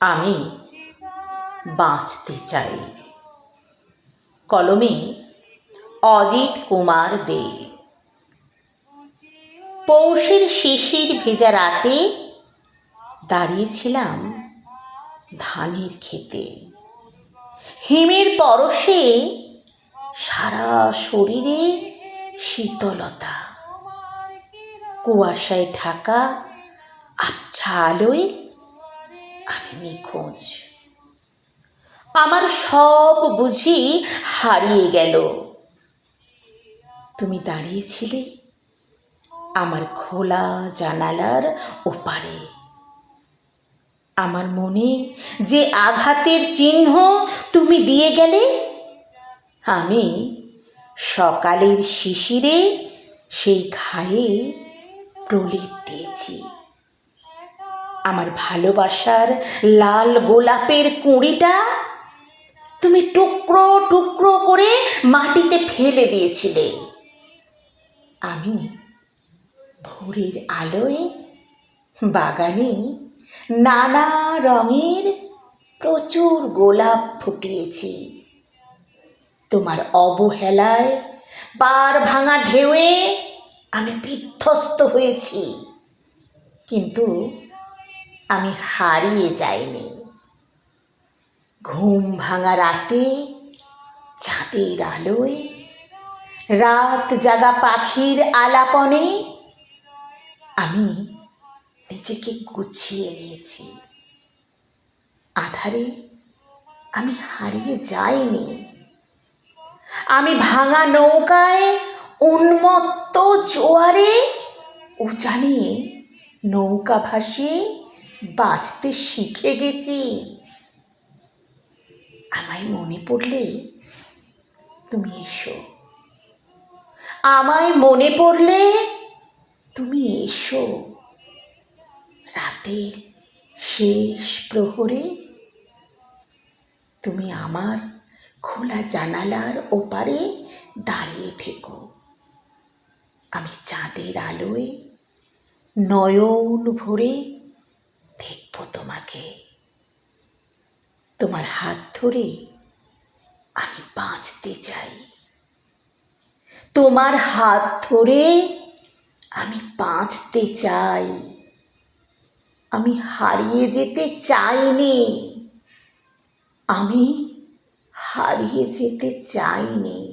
আমি বাঁচতে চাই। কলমে অজিত কুমার দে। পৌষের শিশির ভেজা রাতে দাঁড়িয়েছিলাম ধানের খেতে হিমের পরশে সারা শরীরে শীতলতা। কুয়াশায় ঢাকা আবছা আলোয় আমি নিখোঁজ। আমার সব বুঝি হারিয়ে গেল। তুমি দাঁড়িয়েছিলে আমার খোলা জানালার ওপারে। আমার মনে যে আঘাতের চিহ্ন তুমি দিয়ে গেলে, আমি সকালের শিশিরে সেই ঘায়ে প্রলেপ দিয়েছি। আমার ভালোবাসার লাল গোলাপের কুঁড়িটা তুমি টুকরো টুকরো করে মাটিতে ফেলে দিয়েছিলে। আমি ভোরের আলোয় বাগানে নানা রঙের প্রচুর গোলাপ ফুটিয়েছি। তোমার অবহেলায় পার ভাঙা ঢেউয়ে আমি বিধ্বস্ত হয়েছি। কিন্তু আমি হারিয়ে যাইনি। ঘুম ভাঙা রাতে চাঁদের আলোয়, রাত জাগা পাখির আলাপনে আমি নিজেকে গুছিয়ে নিয়েছি। আধারে আমি হারিয়ে যাইনি। আমি ভাঙা নৌকায়, উন্মত্ত জোয়ারে, উজানে নৌকা ভাসিয়ে বাঁচতে শিখে গেছি। আমায় মনে পড়লে তুমি এসো। আমায় মনে পড়লে তুমি এসো। রাতের শেষ প্রহরে তুমি আমার খোলা জানালার ওপারে দাঁড়িয়ে থেকো। আমি চাঁদের আলোয় নয়ন ভরে দেখব তোমাকে। তোমার হাত ধরে আমি বাঁচতে চাই। তোমার হাত ধরে আমি বাঁচতে চাই। আমি হারিয়ে যেতে চাইনি। আমি হারিয়ে যেতে চাইনি।